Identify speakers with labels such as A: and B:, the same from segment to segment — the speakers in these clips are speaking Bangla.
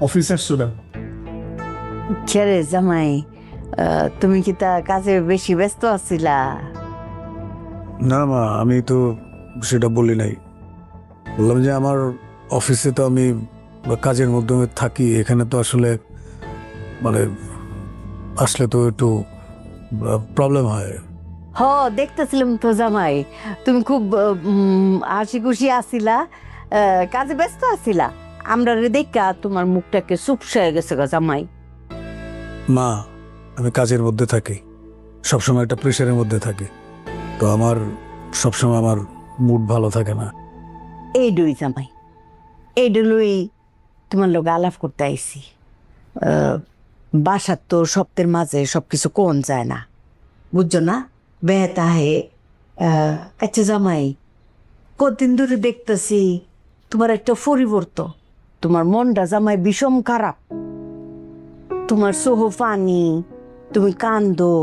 A: অফিসে আসছো না
B: ছেড়ে জামাই আহ, তুমি কি তা কাজে বেশি ব্যস্ত আছিলা?
C: না মা আমি তো সেটা বলি নাই। বললাম যে আমার অফিসে তো আমি কাজের মাধ্যমে থাকি এখানে তো আসলে মানে আসলে তো একটু প্রবলেম হয়।
B: হ দেখতেছিলাম তো জামাই তুমি খুব হাসি খুশি আছিলা আহ, কাজে ব্যস্ত আছিলা। আমরা রে দেখা তোমার মুখটাকে চুপসে গেছে গো জামাই।
C: মা আমি কাজের মধ্যে থাকি। সবসময় একটা প্রেশারের মধ্যে থাকি। তো আমার সবসময় আমার মুড ভালো থাকে না।
B: এই ডুই জামাই এই ডুলুই তোমার লোক আলাপ করতে আইছি। আহ, বাসার তো সপ্তের মাঝে সব কিছু কোন যায় না। বুঝছ না? বেহতা হে আচ্ছা জামাই কতদিন ধরে দেখতেছি তোমার একটা পরিবর্তন। তোমার মনটা জামাই বিষম খারাপ। তোমার সোহ পানি তুমি কান্দো,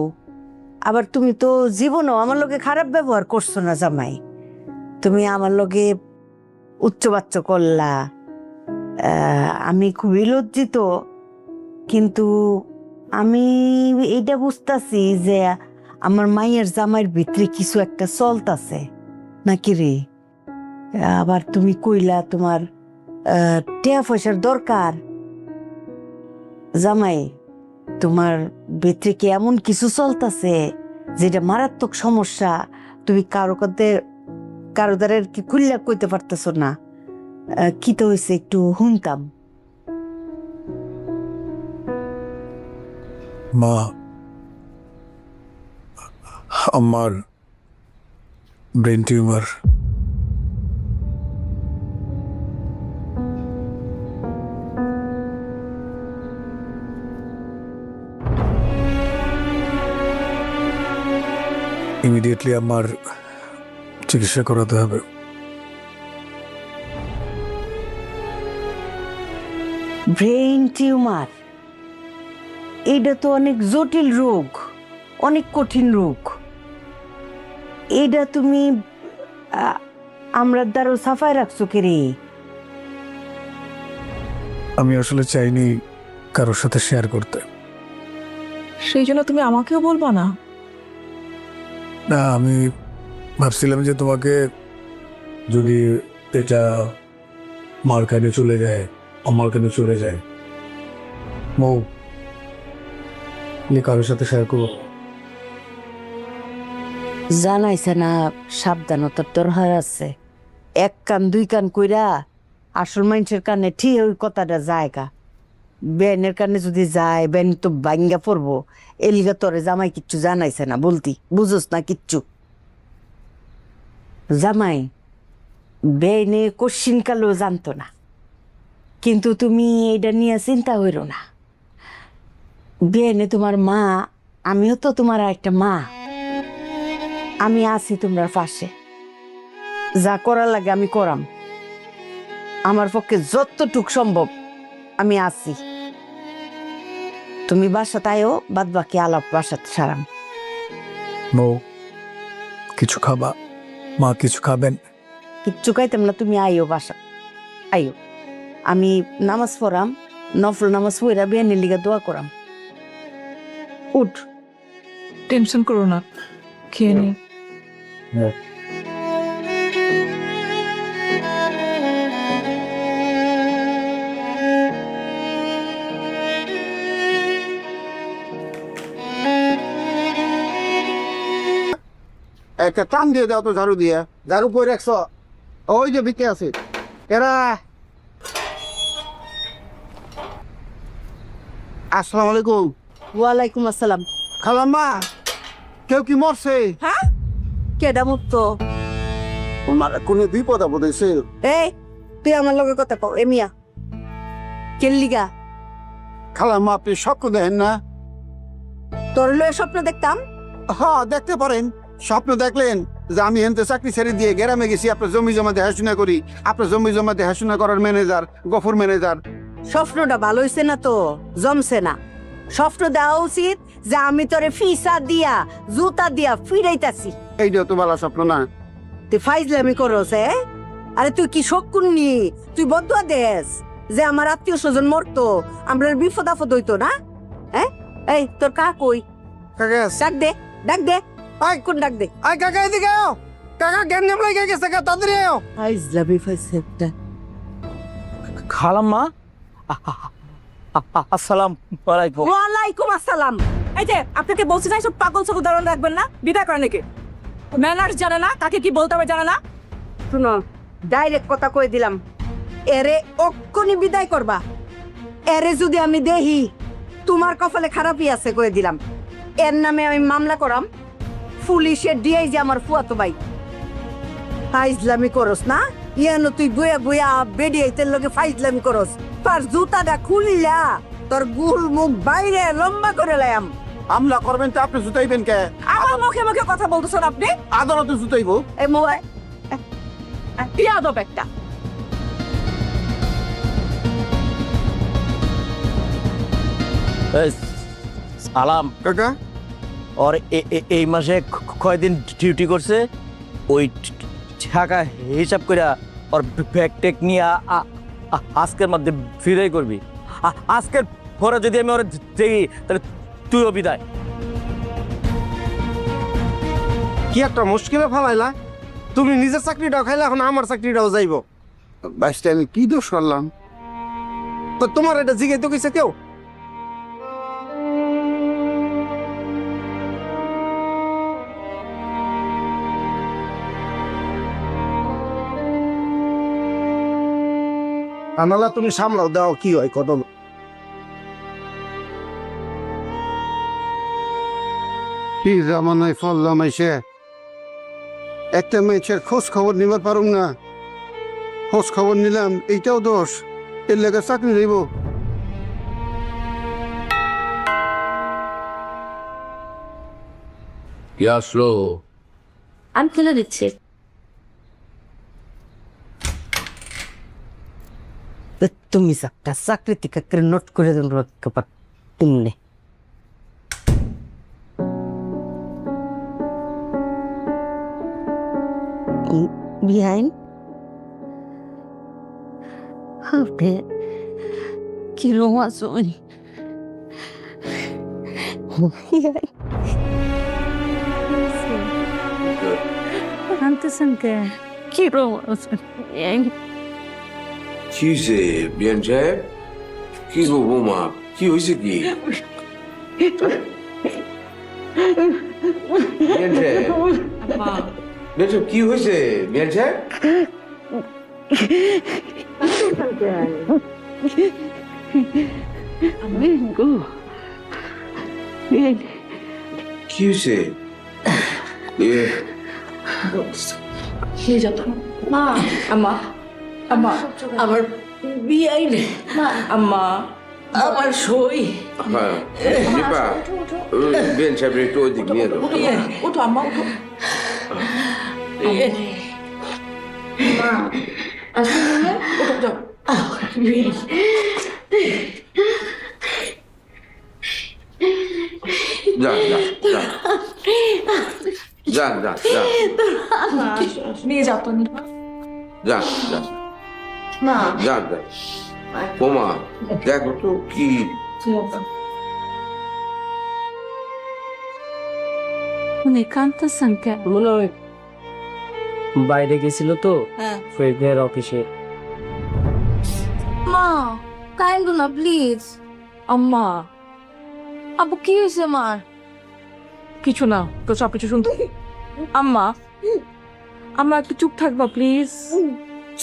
B: আবার তুমি তো জীবনও আমার লোকে খারাপ ব্যবহার করছ না জামাই। তুমি আমার লোকে উচ্চবাচ্য করলা। আমি খুবই লজ্জিত, কিন্তু আমি এইটা বুঝতাছি যে আমার মায়ের জামাইয়ের ভিতরে কিছু একটা চলতাছে। নাকি রে? আবার তুমি কইলা তোমার টেয়া পয়সার দরকার। জামাই, তোমার ভিতরে কি এমন কিছু চলতাছে যেটা মারাত্মক সমস্যা? তুমি কারও কাছে কারও দ্বারা কি খুললা কইতে পারতেছ না। কি তো হয়েছে একটু শুনতাম।
C: মা, আমার ব্রেন টিউমার ইমিডিয়েটলি আমার চিকিৎসা করাতে হবে।
B: ব্রেন টিউমার এটা তো অনেক জটিল রোগ অনেক কঠিন রোগ। এটা তুমি আমরা দ্বারা সাফাই রাখছো কে রে?
C: আমি আসলে চাইনি কারোর সাথে শেয়ার করতে।
D: সেই জন্য তুমি আমাকেও বলবা না?
C: না, আমি ভাবছিলাম যে তোমাকে যদি এটা মার কানে চলে যায়, আমার কানে চলে যায়, মৌ তুমি কারোর সাথে শেয়ার করো
B: জানাইছে না সাবধানতার দরকার আছে। এক কান, দুই কান কইরা আসল মানুষের কানে ঠিক ওই কথাটা জায়গা বেনের কারণে যদি যায় বেন তো বাঙ্গা পড়ব। এলিগা তোরে জামাই কিচ্ছু জানাইছে না, বলতি। বুঝোস না কিচ্ছু। জামাই কোশ্চিন কালেও জানতো না। কিন্তু তুমি এটা নিয়ে চিন্তা হইরো না। বেনে তোমার মা, আমিও তো তোমার একটা মা। আমি আছি তোমার পাশে। যা করার লাগে আমি করাম। আমার পক্ষে যতটুক সম্ভব আমি আছি। তুমি বাসাতে আয়ো বাদ বাকি আলাপ বাসাতে সারাম
C: মৌ কিছু খাবা? মা কিছু খাবেন?
B: কিচ্ছু খাইতাম না তুমি আইও বাসা। আইও। আমি নামাজ পড়াম নফল নামাজ পড়া বিয়ানের লিগা দোয়া করাম। উঠ।
D: টেনশন করো না খেয়ে নি।
A: একটা টান দিয়ে দাও তো ঝাড়ু দিয়ে। ঝাড়ু পরে রাখছ। ওই যে বিকে আছে। এরা। আসসালামু আলাইকুম।
B: ওয়ালাইকুম আসসালাম।
A: খালাম্মা কেউ কি মরছে? হ্যাঁ?
B: কেডা মুক্ত
A: ওনার কোনো বিপদ আপদ হয়েছে
B: এই তুই আমার লগে কথা কও এমিয়া কেল্লিগা
A: খালাম্মা আপনি স্বপ্ন দেখেন না?
B: তোর লয়ে স্বপ্ন দেখতাম।
A: হ্যাঁ দেখতে পারেন। স্বপ্ন দেখলেন যে আমি হেনতে চাকরি ছেড়ে দিয়ে গ্রামে গেছি আপনার জমি জমা দেখাশোনা করি আপনার জমি জমা দেখাশোনা করার ম্যানেজার গফুর ম্যানেজার।
B: স্বপ্নটা ভালো হইছে না তো? জমছে না। স্বপ্ন দেওয়া উচিত যে আমি তোরে ফিসা দিয়া জুতা দিয়া ফিরাইতাছি।
A: এইটাও তো ভালো স্বপ্ন না।
B: তুই ফাইজলামি করস এ? আরে তুই কি শকুননি তুই বদুয়া দেস যে আমার আত্মীয় স্বজন মরতো আমরা বিপদ আপদ হইতো না? হ্যাঁ এই তোর কা কই?
A: কাকা।
B: ডাক দে ডাক দে। আয় কোন ডাক দে?
A: আয় কাকা এদিকে আও কাকা জ্ঞান নেম লাগে গেছে কাকা তাড়াতাড়ি আও
B: আইজলামি ফাইছে একটা
E: খালাম্মা। আসসালাম আলাইকুম।
B: ওয়ালাইকুম আসসালাম।
D: এই যে আপনাকে বলছি না সব পাগল ছাগল দাঁড়ানো রাখবেন না? বিদায় করেন নাকি ম্যানার্স জানে না কাকে কি বলতে হবে জানে না?
B: শুনো ডাইরেক্ট কথা কই দিলাম। এরে অক্ষণি বিদায় করবা। এরে যদি আমি দেহি তোমার কপালে খারাপই আছে কয়ে দিলাম। এর নামে আমি মামলা করাম। পুলিশের ডিআই যে আমার ফুয়াতো ভাই। ফাইজলামি করস না? ইয়ানো তুই বইয়া বইয়া বেডিয়াইতের লগে ফাইজলামি করস। তার জুতাটা খুলিলা তোর গুল মুখ বাইরে লম্বা করে লায়াম।
A: হামলা করবেন তো আপনি জুতাইবেন কে?
D: আমার মুখে মুখে কথা বলতেছেন আপনি?
A: আদালতে জুতাইবো।
B: এই মোবাইল
D: পিয়াদব একটা।
E: সালাম।
A: কাকা?
E: ওর এ- এই মাসে কয়দিন ডিউটি করছে ওই টাকা হিসাব করে ওর ব্যাগ টেক নিয়ে আজকের মধ্যে ফিরে করবি আজকের পরে যদি আমি ওর দেখি তাহলে তুইও বিদায়
F: কি একটা মুশকিলে ফেলাইলা তুমি নিজের চাকরিটাও খাইলে এখন আমার চাকরিটাও যাইব
A: বাইশটা আমি কি দোষ করলাম
F: তো তোমার এটা জিগে তো কইছে কেউ আনালা তুমি সামলাও দাও কি হয় কত
A: কি জামানায় ফললাম এসে একটা মেয়েছের খোঁজ খবর নিবার পারুম না। খোঁজ খবর নিলাম এইটাও দোষ। এর লেগে চাকরি দেব
G: কে আসলো?
H: আমি তুলে দিচ্ছি।
B: তুমি একটা চাকরি করে নোট করে দিল একেবারে তিনলে বিহাইন? হবে কিরম আছো আনতেছেন কে? কিরম আছো
G: কি হয়েছে বিয়ান সাহেব কি গো বৌমা কি হয়েছে কি বিয়ান সাহেব বিয়ান সাহেব কি হয়েছে বিয়ান সাহেব কি হয়েছে এ,
D: মা আম্মা আম্মা আমার বিয়াই নেই আম্মা আমার সই।
G: হ্যাঁ দীপা ওই বিয়ান সাহেব একটু ওইদিক নিয়ে যাও।
D: ওঠো আম্মা ওঠো
G: যা যা যা। যা যা যা।
D: নিয়ে যাও তো
G: যা যা। যা যা। বোমা দেখো তো কি।
H: উনি কান্তাছেন কে
E: মনে হয় বাইরে গেছিল তো
D: হ্যাঁ।
E: অফিসে।
H: মা না প্লিজ।
D: আম্মা
H: আবু কি হয়েছে মার?
D: কিছু না তো সব কিছু শুনতে। আম্মা আম্মা একটু চুপ থাকবা প্লিজ।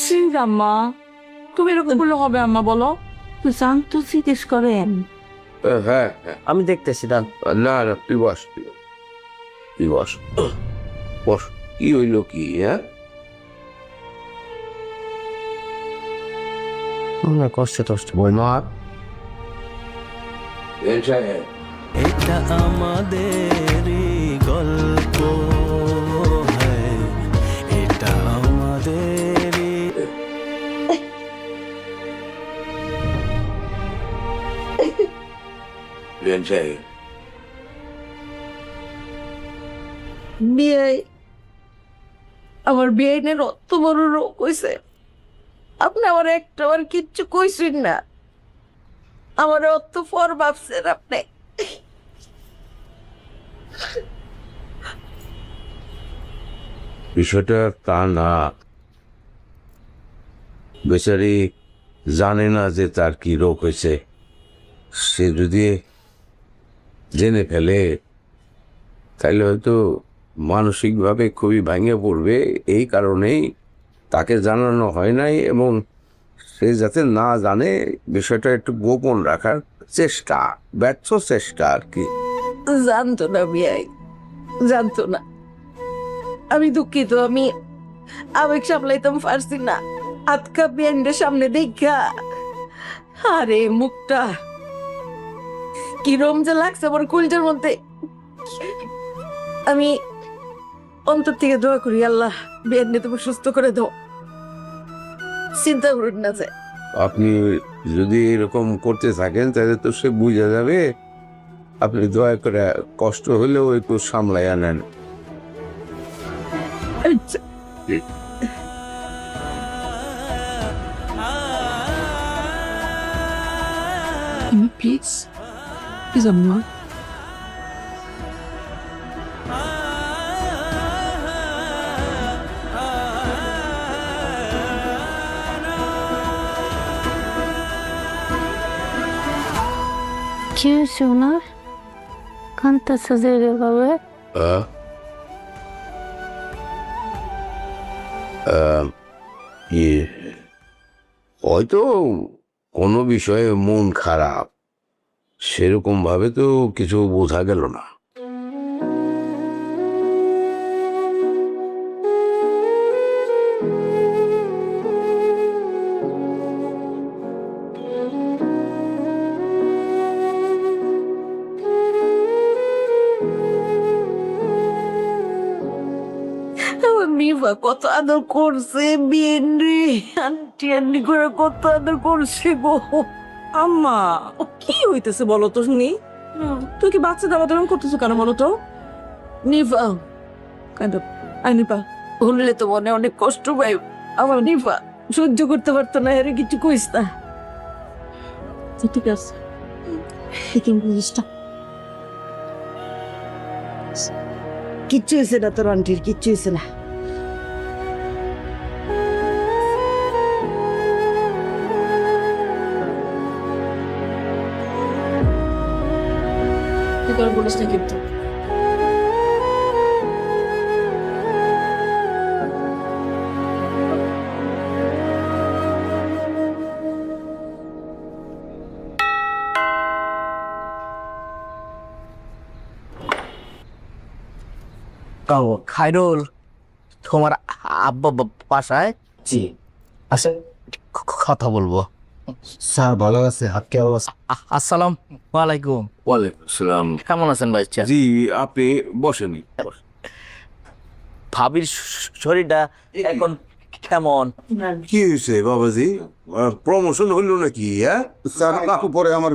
D: প্লিজ আম্মা। তুমি এরকম করলে হবে আম্মা বলো।
H: তুই শান্ত জিজ্ঞেস করেন।
G: হ্যাঁ হ্যাঁ।
E: আমি দেখতেছি দান
G: না না তুই বস তুই বস। তুই বস। বস কি হইল কি হ্যাঁ?
E: আমরা কষ্টে কষ্ট
G: বই মা
I: এটা আমাদের
G: বিয়ান সাহেব
B: বিয়ে আমার বিয়ে অত বড় রোগ হয়েছে
H: আপনি আমার একটা আর কিচ্ছু কইছেন না। আমার অত পর ভাবছেন আপনি।
G: বিষয়টা তা না। বেচারি জানে না যে তার কি রোগ হয়েছে সে যদি জেনে ফেলে তাহলে হয়তো মানসিকভাবে খুবই ভেঙে পড়বে। এই কারণেই তাকে জানানো হয় নাই এবং সে যাতে না জানে, বিষয়টা একটু গোপন রাখার চেষ্টা, ব্যর্থ চেষ্টা আর কি।
H: জানতো না বিয়াই জানতো না। আমি দুঃখিত, আমি, আবেগ সামলাইতাম পারছি না। আতকা বিয়াইনের সামনে দেখা আরে মুখটা কিরম যে লাগছে আমার কুলটার মধ্যে? আমি অন্তর থেকে দোয়া করি আল্লাহ বিয়ান্নে তুমি সুস্থ করে দাও। চিন্তা করুন না যে।
G: আপনি যদি এরকম করতে থাকেন তাহলে তো সে বুঝে যাবে। আপনি দয়া করে কষ্ট হলেও একটু সামলাইয়া নেন
D: প্লিজ প্লিজ আম্মা
J: কি হয়েছে ওনার কান্তাছে যে এভাবে
G: আহ? আহ, হয়তো কোনো বিষয়ে মন খারাপ। সেরকম ভাবে তো কিছু বোঝা গেল না।
H: নিভা কত আদর করছে বিয়েন রে। আন্টি আন্টি করে কত আদর করছে গো।
D: আম্মা ও কি হইতেছে বলো তো শুনি? তুই কি বাচ্চা দাবা দাম করতেছো কেন বলো তো?
H: নিভা।
D: কাইন্ড আই নিপা।
H: ভুললে তো মনে অনেক কষ্ট পাই। আমার নিভা সহ্য করতে পারতো না এর কিছু কইস না।
D: আচ্ছা, ঠিক আছে।
H: কিচ্ছু হয়েছে না তোর আন্টির কিচ্ছু হয়েছে না।
D: করে বলিস না কিন্তু।
E: খাইরুল তোমার আব্বা বা- বাসায়?
F: জি। আচ্ছা
E: কথা বলব।
F: স্যার ভালো আছে। হাত কে অবস্থা
E: আসসালাম ওয়ালাইকুম।
G: ওয়ালাইকুম আসসালাম।
E: কেমন আছেন ভাই
G: জি আপনি বসেনি
E: ভাবির শরীরটা এখন কেমন?
G: কি হয়েছে বাবাজি? প্রমোশন হইল নাকি হ্যাঁ?
K: স্যার পরে আমার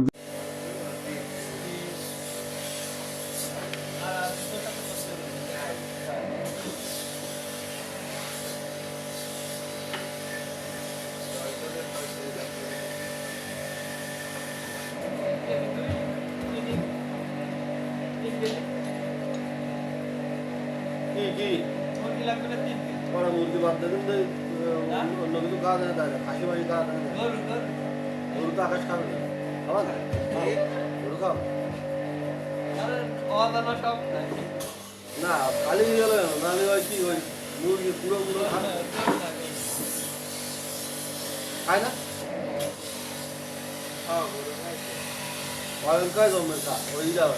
F: ওই কাজ জমে তা ওই যাবে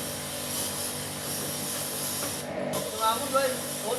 K: আমুল ভাই ফোন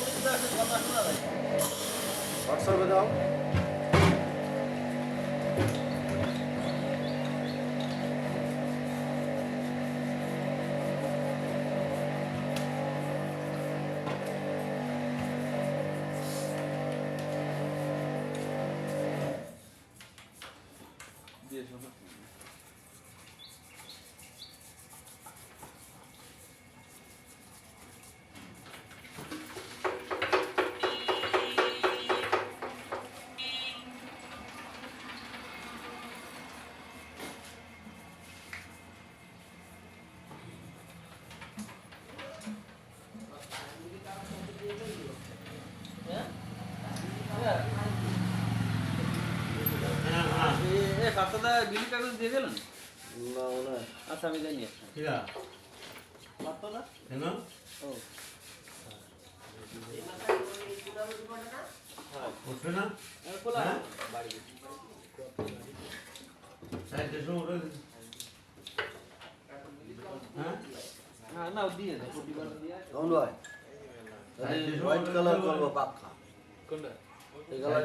K: সাতটা বিল কাগজ দিয়ে গেলেন?
F: না
K: আচ্ছা আমি জানি না? না? দিয়ে
F: কেমন হোয়াইট কালার করব পাক্কা
L: কোনটা?
F: এই কালার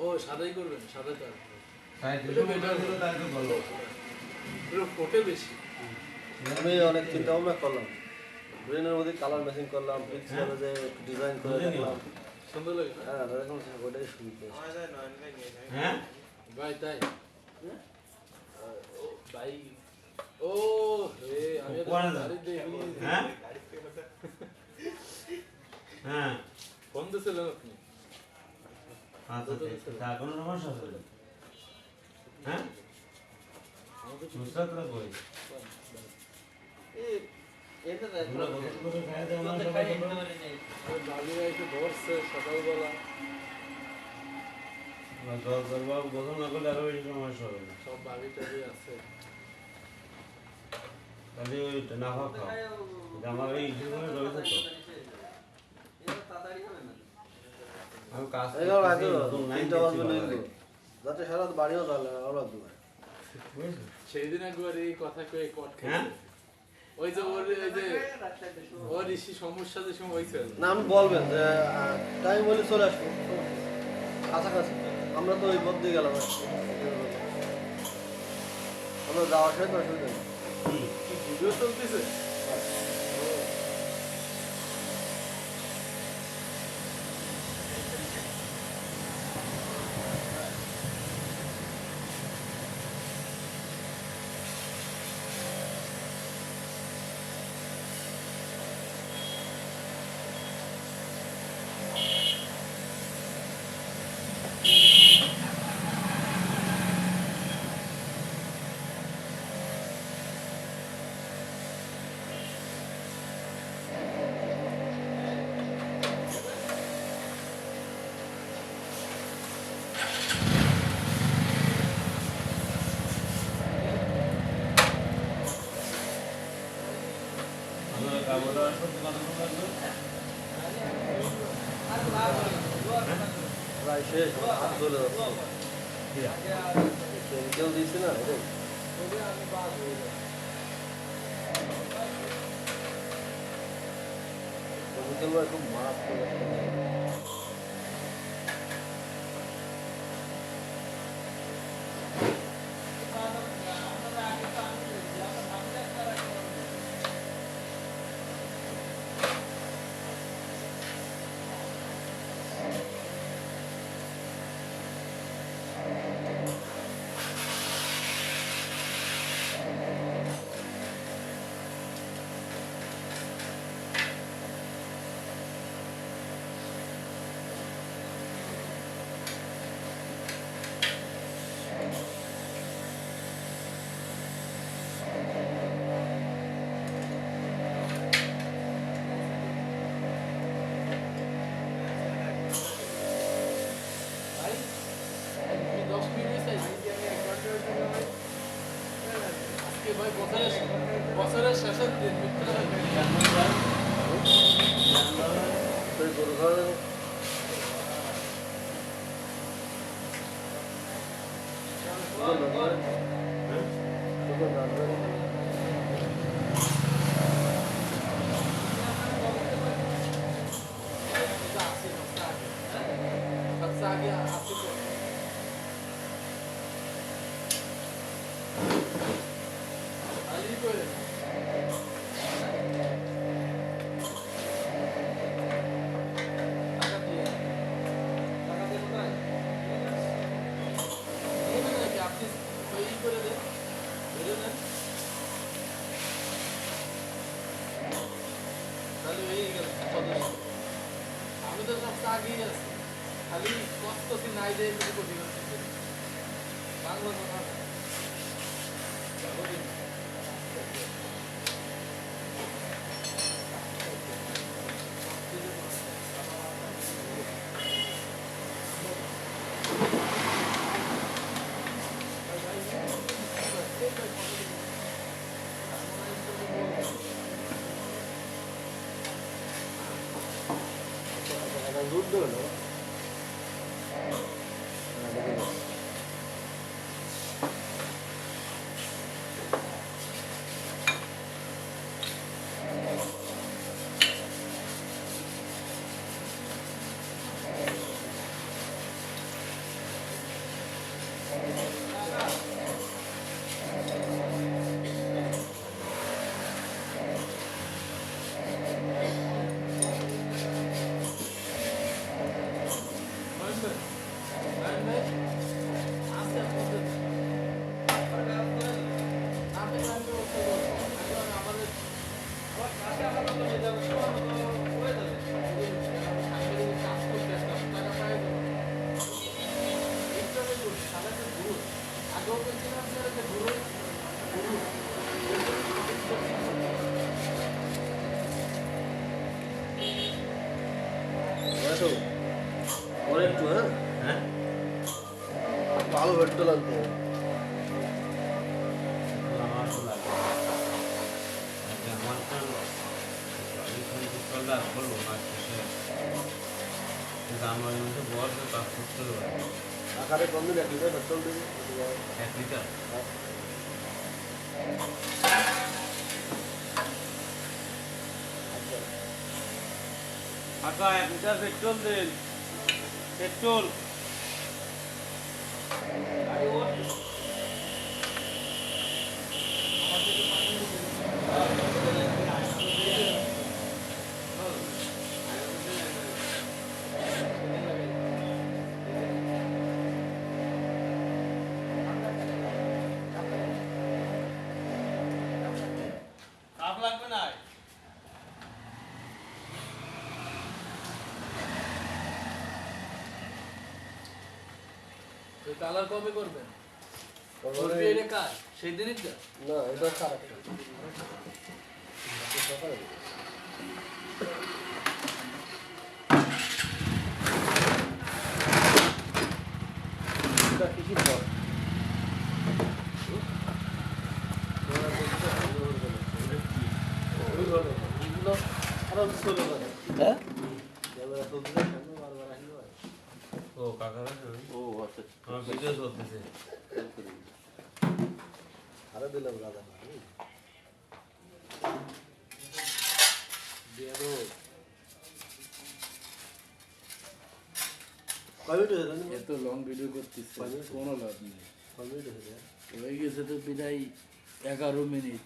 L: ও সাদাই করবেন সাদা তো ফোটে বেশি।
F: আমি অনেক চিন্তা ভাবনা করলাম। ব্রেনের মধ্যে কালার ম্যাচিং করলাম যে ডিজাইন করে দেখলাম।
L: সুন্দর লাগে
F: হ্যাঁ এরকম ওটাই শুনতে
L: ভাই তাই? ভাই। ও হে আমি গাড়ি দেখি।
M: হ্যাঁ?
L: ফোন দিয়েছিলেন আপনি?
M: তা কোনো সমস্যা হবে হ্যাঁ? সুস্থ করে বই
K: এটা
M: তোমরা গোসল করে খাই দাও না সবাই? তোমরা?
L: ভাবিরা একটু ধরছে সকালবেলা।
M: জল করবা গোসল না করলে আরও বেশি সমস্যা হবে।
L: সব টাবি আছে।
M: তাহলে ওই খাও এটা আমার ইস্যু করে রয়েছে তো
K: তাড়াতাড়ি হবে না
M: আমি কাজ
F: এগারো
M: করতেছি,
F: রাখো
M: নতুন লাইন
F: তিনটা বাজবে
M: দিচ্ছি
F: নিয়ে
M: বাবারে।
F: যাতে সারা বাড়িও
L: সেই দিন একবার এই কথা কয়ে কট
M: হ্যাঁ?
L: ওই যে ওর ওই যে ওর ইসি সমস্যা যে সময় হয়েছিল
F: না বলবেন যে টাইম চলে আসব। কাছাকাছি। আমরা তো ওই পথ দিয়ে গেলাম। আমরা যাওয়ার তো অসুবিধা নেই
L: ভিডিও চলতেছে?
F: বিকেলবেলা খুব মারাত্মক
L: Thank you. duro. দিন
F: এক লিটার পেট্রোল দিবি।
G: এক লিটার কাকা এক লিটার পেট্রোল দিন। পেট্রোল লাগবে না
L: কালার কবে করবেন? এটা কাজ সেই দিনই তো।
F: না এটা খারাপ আরও চলে যাবে
E: হ্যাঁ
F: ক্যামেরা চলছে সামনে বারবার আসলে হয়।
G: ও কাকারা
F: ও আচ্ছা
G: আমার ভিডিও চলতেছে
F: আরও দিলাম রাধা দিয়ে দো কয় মিনিট হয়েছে জানি?
L: এত লং ভিডিও করতেছে। কোনো লাভ নেই।
F: কয় মিনিট হয়েছে
L: হয়ে গেছে তো প্রায় এগারো মিনিট।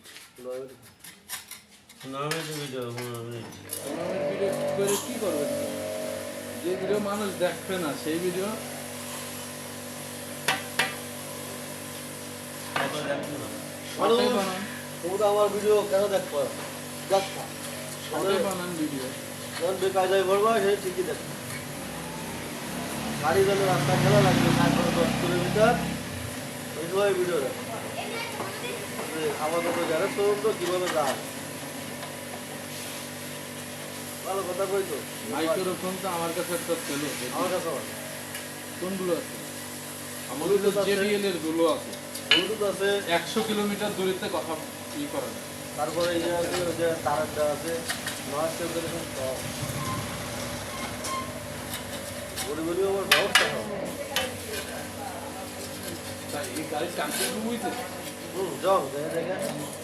G: নামে তো ভিডিও
L: ভিডিও করে কি করবেন? যে ভিডিও মানুষ দেখবে না সেই ভিডিও
F: আমার ভিডিও কেন দেখব? দেখা
L: বানান ভিডিও।
F: যখন বেকায়দায় ভরবা সে ঠিকই দেখো বাড়ি গেলে রাস্তা খেলা লাগবে দশ কিলোমিটার এগুলো ভিডিওটা। আমাদের তো যারা তরুণ তো কীভাবে যায় ভালো কথা কই তো
L: মাইক্রোফোন তো আমার কাছে একটা ছিল
F: আমার কাছে
L: কোনগুলো আছে? আমাদের তো জেবিএলগুলো আছে।
F: ব্লুটুথ আছে।
L: 100 কিলোমিটার দূরত্বে কথা ই করা
F: তারপরে এই যে
L: তার একটা আছে নয়েজ
F: ক্যান্সেলেশন যাও দেখা।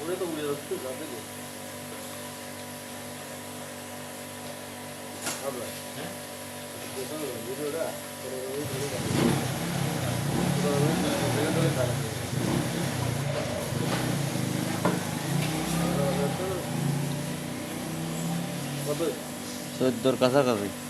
F: so eso me a